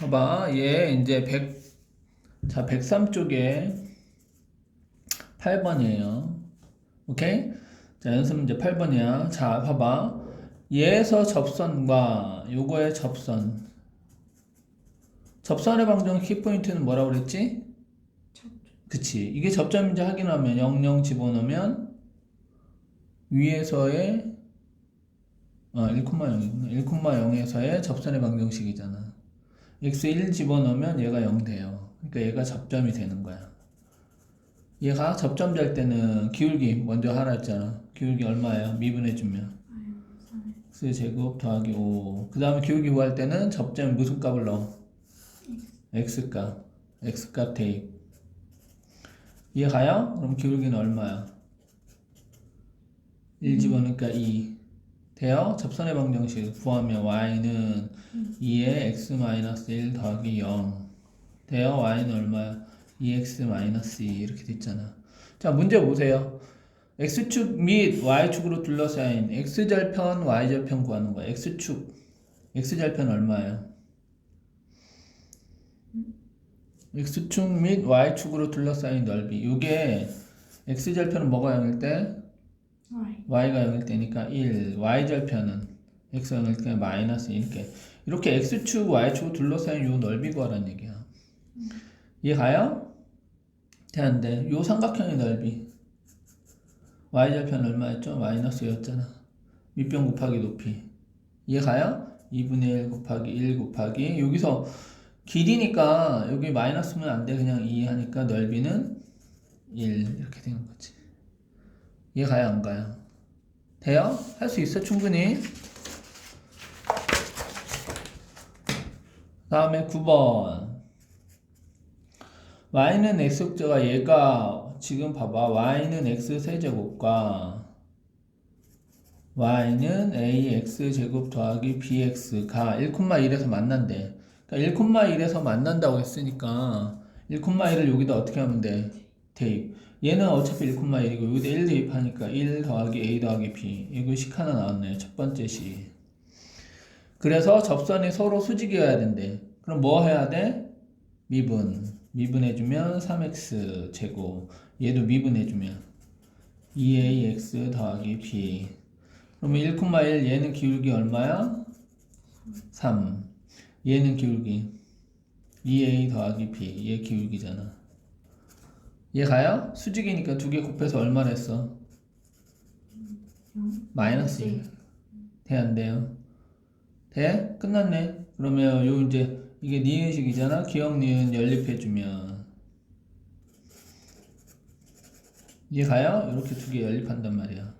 봐봐, 얘 이제 100, 자, 103쪽에 8번이에요. 오케이? 자, 연습 문제 8번이야. 자, 봐봐. 얘에서 접선과 요거의 접선. 접선의 방정 키포인트는 뭐라고 그랬지? 그치. 이게 접점인지 확인하면 00 집어넣으면 위에서의 어, 1,0이구나. 1,0에서의 접선의 방정식이잖아. X1 집어넣으면 얘가 0 돼요. 그러니까 얘가 접점이 되는 거야. 얘가 접점 될 때는 기울기 먼저 하라 했잖아. 기울기 얼마예요? 미분해주면. x 제곱 더하기 5. 그 다음에 기울기 구할 때는 접점에 무슨 값을 넣어? x값. x값 대입. 이해 가요? 그럼 기울기는 얼마야? 1 집어넣으니까 2. 돼요? 접선의 방정식 구하면 y는 2에 x-1 더하기 0 돼요? y는 얼마야? 2x-2 이렇게 됐잖아 자 문제 보세요 x축 및 y축으로 둘러싸인 x절편 y절편 구하는 거야 x축 x절편 얼마예요? x축 및 y축으로 둘러싸인 넓이 요게 x절편은 뭐가 0일 때? Y. y가 0일 때니까 1, y절편은 x가 0일 때 마이너스 이렇게 이렇게 x축, y축 둘러싸인 요 넓이 구하라는 얘기야 이해 가요? 되는데 요 삼각형의 넓이 y절편 얼마였죠? 마이너스 였잖아 밑변 곱하기 높이 이해 가요? 2분의 1 곱하기 1 곱하기 여기서 길이니까 여기 마이너스면 안 돼 그냥 2 하니까 넓이는 1 이렇게 되는 거지 이해 가요 안 가요? 돼요? 할 수 있어 충분히 다음에 9번 y는 x축제가 얘가 지금 봐봐 y는 x 세제곱과 y는 ax 제곱 더하기 bx가 1,1에서 만난대 그러니까 1,1에서 만난다고 했으니까 1,1을 여기다 어떻게 하면 돼? 대입 얘는 어차피 1,1이고 여기다 1 대입하니까 1 더하기 a 더하기 b. 이거 식 하나 나왔네요. 첫 번째 식. 그래서 접선이 서로 수직이어야 된대. 그럼 뭐 해야 돼? 미분. 미분해주면 3x 제곱. 얘도 미분해주면 2ax 더하기 b. 그러면 1,1 얘는 기울기 얼마야? 3 얘는 기울기. 2a 더하기 b. 얘 기울기잖아 얘 가요? 수직이니까 두 개 곱해서 얼마 냈어? 마이너스 1 돼? 안 돼요? 돼? 끝났네 그러면 요 이제 이게 니은식이잖아 기억 니은 연립해주면 이해 가요? 이렇게 두 개 연립한단 말이야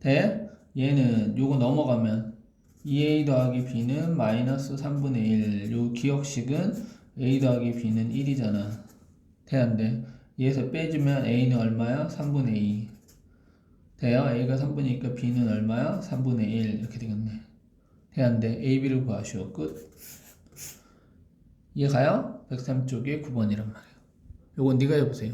돼? 얘는 요거 넘어가면 2a 더하기 b는 마이너스 3분의 1 요 기억식은 a 더하기 b는 1이잖아 돼? 안 돼? 얘에서 빼주면 a는 얼마야? 3분의 2 돼요? a가 3분이니까 b는 얼마야? 3분의 1 이렇게 되겠네 돼? 안 돼? a, b를 구하시오 끝 이해 가요? 103쪽에 9번이란 말이에요 요건 네가 해보세요